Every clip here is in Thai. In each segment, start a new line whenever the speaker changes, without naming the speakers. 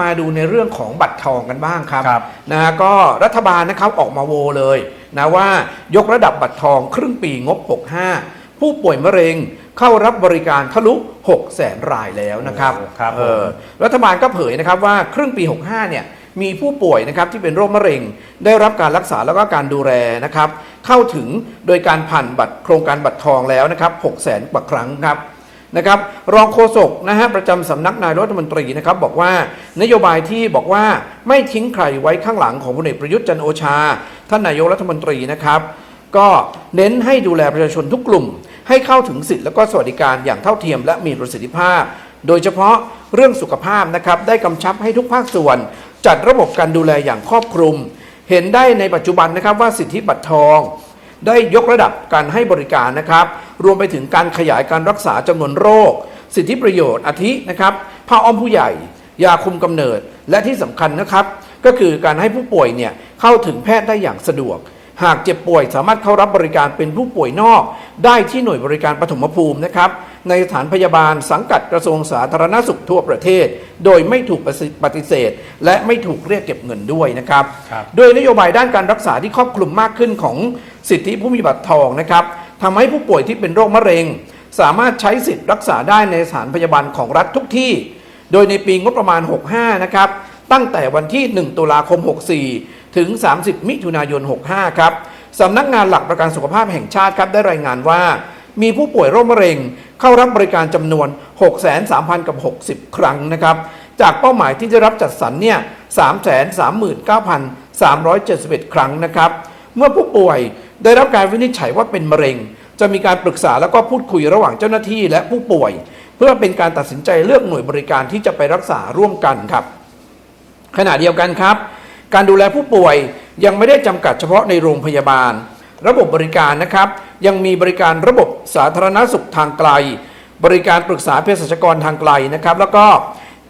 มาดูในเรื่องของบัตรทองกันบ้างครับ
ครับ
นะฮะก็รัฐบาลนะครับออกมาโวเลยนะว่ายกระดับบัตรทองครึ่งปีงบ 65 ผู้ป่วยมะเร็งเข้ารับบริการทะลุ6แสนรายแล้วนะครับ
โอ้ครับ
เออรัฐบาลก็เผยนะครับว่าครึ่งปี 65 เนี่ยมีผู้ป่วยนะครับที่เป็นโรคมะเร็ง ได้รับการรักษาแล้วก็การดูแลนะครับ เข้าถึงโดยการผ่านบัตรโครงการบัตรทองแล้วนะครับ6แสนกว่าครั้งครับ นะครับรองโฆษกนะฮะประจำสำนักนายรัฐมนตรีนะครับบอกว่านโยบายที่บอกว่าไม่ทิ้งใครไว้ข้างหลังของพลเอกประยุทธ์จันโอชา ท่านนายกรัฐมนตรีนะครับก็เน้นให้ดูแลประชาชนทุกกลุ่ม ให้เข้าถึงสิทธิและก็สวัสดิการอย่างเท่าเทียมและมีประสิทธิภาพ โดยเฉพาะเรื่องสุขภาพนะครับได้กำชับให้ทุกภาคส่วน จัดระบบการดูแลอย่างครอบคลุม เห็นได้ในปัจจุบันนะครับว่าสิทธิบัตรทอง ได้ยกระดับการให้บริการนะครับ รวมไปถึงการขยายการรักษาจำนวนโรค สิทธิประโยชน์อาทินะครับผ้าอ้อมผู้ใหญ่ ยาคุมกำเนิดและที่สำคัญนะครับ ก็คือการให้ผู้ป่วยเนี่ยเข้าถึงแพทย์ได้อย่างสะดวก หากเจ็บป่วยสามารถเข้ารับบริการเป็นผู้ป่วยนอก ได้ที่หน่วยบริการปฐมภูมินะครับในสถานพยาบาลสังกัดกระทรวงสาธารณสุขทั่วประเทศ โดยไม่ถูกปฏิเสธ และไม่ถูกเรียกเก็บเงินด้วยนะครับ
ครับ
โดยนโยบายด้านการรักษาที่ครอบคลุมมากขึ้นของ สิทธิผู้มีบัตรทองนะครับทำให้ผู้ป่วยที่เป็นโรคมะเร็ง สามารถใช้สิทธิ์รักษาได้ในสถานพยาบาลของรัฐทุกที่ โดยในปีงบประมาณ 65 นะครับ ตั้งแต่วันที่ 1 ตุลาคม 64 ถึง 30 มิถุนายน 65 ครับสำนักงานหลักประกันสุขภาพแห่งชาติครับได้รายงานว่า มีผู้ป่วยโรคมะเร็ง เข้ารับบริการจำนวน 6,3,000กับ60 ครั้งนะครับ จากเป้าหมายที่จะรับจัดสรรเนี่ย339,371 ครั้งนะครับ เมื่อผู้ป่วย ได้รับการวินิจฉัยว่าเป็นมะเร็ง จะมีการปรึกษาแล้วก็พูดคุยระหว่างเจ้าหน้าที่และผู้ป่วย เพื่อเป็นการตัดสินใจเลือกหน่วยบริการที่จะไปรักษาร่วมกันครับ ขณะเดียวกันครับ การดูแลผู้ป่วยยังไม่ได้จำกัดเฉพาะในโรงพยาบาล ระบบบริการนะครับ ยังมีบริการระบบสาธารณสุขทางไกล บริการปรึกษาเภสัชกรทางไกลนะครับ แล้วก็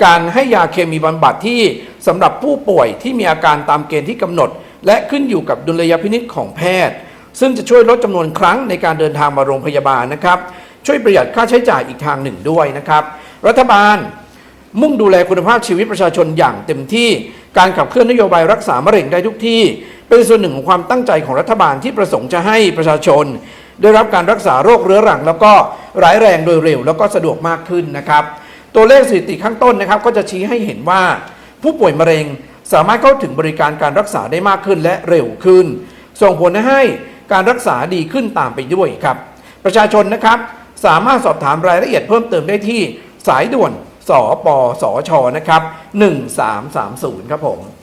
การให้ยาเคมีบำบัดที่สำหรับผู้ป่วยที่มีอาการตามเกณฑ์ที่กำหนด และขึ้นอยู่กับดุลยพินิจของแพทย์ ซึ่งจะช่วยลดจำนวนครั้งในการเดินทางมาโรงพยาบาลนะครับ ช่วยประหยัดค่าใช้จ่ายอีกทางหนึ่งด้วยนะครับ รัฐบาลมุ่งดูแลคุณภาพชีวิตประชาชนอย่างเต็มที่ การขับเคลื่อนนโยบายรักษามะเร็งได้ทุกที่ เป็นส่วนหนึ่งของความตั้งใจของรัฐบาลที่ประสงค์จะให้ประชาชน ได้รับการรักษาโรคเรื้อรัง แล้วก็ร้ายแรงโดยเร็ว แล้วก็สะดวกมากขึ้นนะครับ ตัวเลขสถิติข้างต้นนะครับ ก็จะชี้ให้เห็นว่า ผู้ป่วยมะเร็งสามารถเข้าถึงบริการการรักษาได้มากขึ้นและเร็วขึ้น ส่งผลให้ การรักษาดีขึ้นตามไปด้วยครับ ประชาชนนะครับ สามารถสอบถามรายละเอียดเพิ่มเติมได้ที่สายด่วนสปสชนะครับ 1330 ครับผม